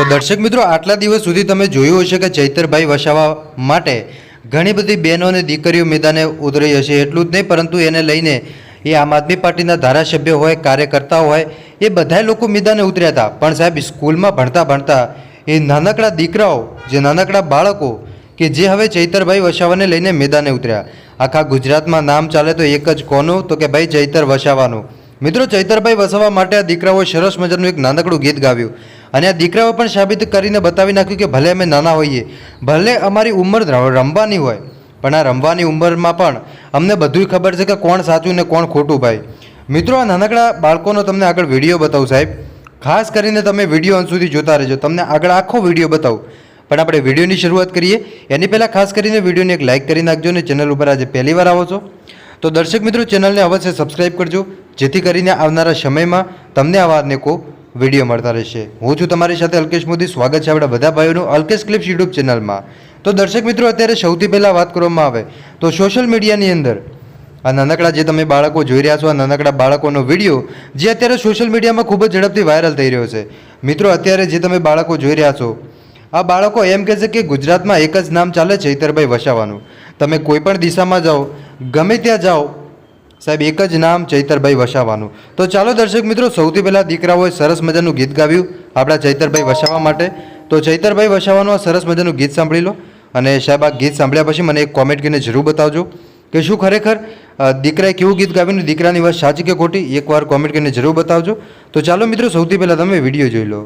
તો દર્શક મિત્રો, આટલા દિવસ સુધી તમે જોયું હશે કે ચૈતરભાઈ વસાવા માટે ઘણી બધી બહેનો અને દીકરીઓ મેદાને ઉતરી હશે, એટલું જ નહીં, પરંતુ એને લઈને એ આમ આદમી પાર્ટીના ધારાસભ્ય હોય કાર્યકર્તા હોય, એ બધા લોકો મેદાને ઉતર્યા હતા. પણ સાહેબ, સ્કૂલમાં ભણતા ભણતા એ નાનકડા દીકરાઓ, જે નાનકડા બાળકો કે જે હવે ચૈતરભાઈ વસાવાને લઈને મેદાને ઉતર્યા. આખા ગુજરાતમાં નામ ચાલે તો એક જ કોનું? તો કે ભાઈ, ચૈતર વસાવાનું. મિત્રો ચૈતરભાઈ વસાવા માટે આ દીકરાઓએ સરસ મજાનું એક નાનકડું ગીત ગાવ્યું. અને આ દીકરાઓ પણ સાબિત કરીને બતાવી નાખ્યું કે ભલે અમે નાના હોઈએ, ભલે અમારી ઉંમર રમવાની હોય, પણ આ રમવાની ઉંમરમાં પણ અમને બધુંય ખબર છે કે કોણ સાચું ને કોણ ખોટું ભાઈ. મિત્રો આ નાનકડા બાળકોનો તમને આગળ વીડિયો બતાવું સાહેબ. ખાસ કરીને તમે વીડિયો અંત સુધી જોતા રહેજો. તમને આગળ આખો વીડિયો બતાવું. પણ આપણે વિડીયોની શરૂઆત કરીએ. એની પહેલાં ખાસ કરીને વિડીયોને એક લાઇક કરી નાખજો અને ચેનલ ઉપર આજે પહેલી વાર આવો છો. તો દર્શક મિત્રો, ચેનલને અવશ્ય સબસ્ક્રાઇબ કરજો. જેથી કરીને આવનારા સમયમાં તમને આવા અનેકો વીડિયો મળતા રહેશે. હું છું તમારી સાથે અલ્કેશ મોદી. સ્વાગત છે આપણા બધા ભાઈઓનું અલ્કેશ ક્લિપ્સ યુટ્યુબ ચેનલમાં. તો દર્શક મિત્રો, અત્યારે સૌથી પહેલાં વાત કરવામાં આવે તો સોશિયલ મીડિયાની અંદર આ નાનકડા જે તમે બાળકો જોઈ રહ્યા છો, આ નાનકડા બાળકોનો વીડિયો, જે અત્યારે સોશિયલ મીડિયામાં ખૂબ જ ઝડપથી વાયરલ થઈ રહ્યો છે. મિત્રો, અત્યારે જે તમે બાળકો જોઈ રહ્યા છો, આ બાળકો એમ કહે છે કે ગુજરાતમાં એક જ નામ ચાલે છે ઇતરભાઈ વસાવાનું. તમે કોઈ પણ દિશામાં જાઓ, ગમે ત્યાં જાઓ સાહેબ, એક જ નામ ચૈતરભાઈ વસાવાનું. તો ચાલો દર્શક મિત્રો, સૌથી પહેલાં દીકરાઓએ સરસ મજાનું ગીત ગાવ્યું આપણા ચૈતરભાઈ વસાવા માટે. તો ચૈતરભાઈ વસાવાનું આ સરસ મજાનું ગીત સાંભળી લો અને સાહેબ, આ ગીત સાંભળ્યા પછી મને એક કોમેન્ટ કરીને જરૂર બતાવજો કે શું ખરેખર દીકરાએ કેવું ગીત ગાવ્યું દીકરાની વાત સાચી કે ખોટી, એકવાર કોમેન્ટ કરીને જરૂર બતાવજો. તો ચાલો મિત્રો, સૌથી પહેલાં તમે વીડિયો જોઈ લો.